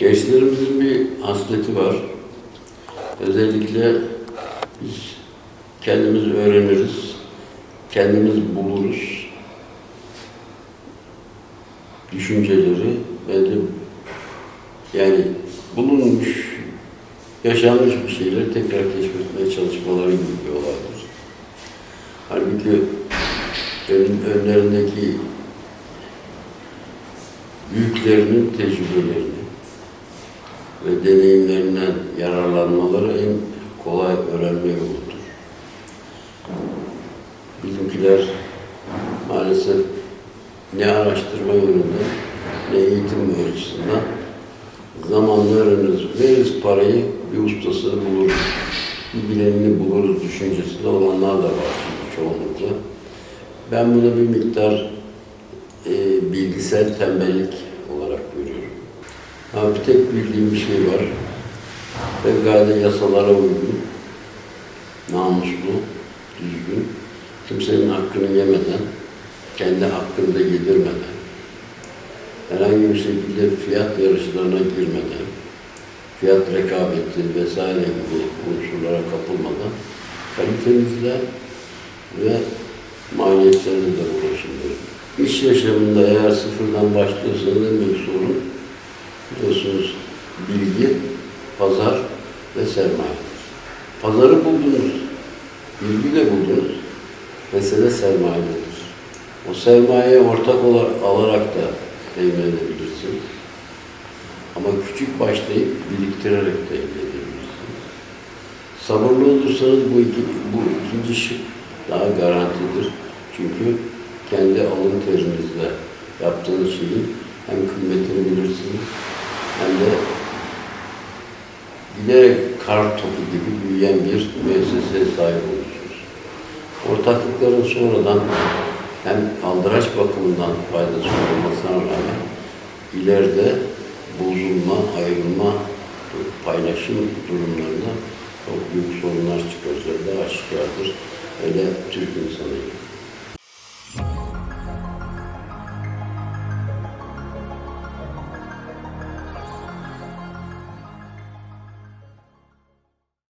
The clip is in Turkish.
Gençlerimizin bir hasleti var. Özellikle biz kendimiz öğreniriz, kendimiz buluruz. Düşünceleri bence yani bulunmuş, yaşanmış bir şeyleri tekrar keşfetmeye çalışmaları gibi bir olaydır. Halbuki ön, önlerindeki büyüklerinin tecrübelerini ve deneyimlerinden yararlanmaları en kolay öğrenme yoludur. Bizimkiler maalesef ne araştırma yönünde ne eğitim açısından zamanla öğreniriz. Veririz parayı, bir ustasını buluruz. Bir bilenini buluruz düşüncesinde olanlar da var şimdi çoğunlukla. Ben bunu bir miktar e, bilgisel tembellik. Ama bir tek bildiğim bir şey var. Fevkalade yasalara uygun, namuslu, düzgün, kimsenin hakkını yemeden, kendi hakkını da yedirmeden, herhangi bir şekilde fiyat yarışlarına girmeden, fiyat rekabeti vesaire gibi unsurlara kapılmadan kalitemizle ve maliyetlerinizle uğraşın. İş yaşamında eğer sıfırdan başlıyorsanız en büyük sorun biliyorsunuz bilgi, pazar ve sermayedir. Pazarı buldunuz, bilgi de buldunuz, mesele sermayedir. O sermayeye ortak ola- alarak da temin edebilirsiniz. Ama küçük başlayıp biriktirerek de elde edebilirsiniz. Sabırlı olursanız bu, iki, bu ikinci şık daha garantidir. Çünkü kendi alın terinizle yaptığınız şeyin hem kıymetini bilirsiniz hem de giderek kar topu gibi büyüyen bir müesseseye sahip olursunuz. Ortaklıkların sonradan hem kaldıraç bakımından faydası olmasına rağmen ileride bozulma, ayrılma, paylaşım durumlarında çok büyük sorunlar çıkaracağı da aşikardır. Hele Türk insanıyla.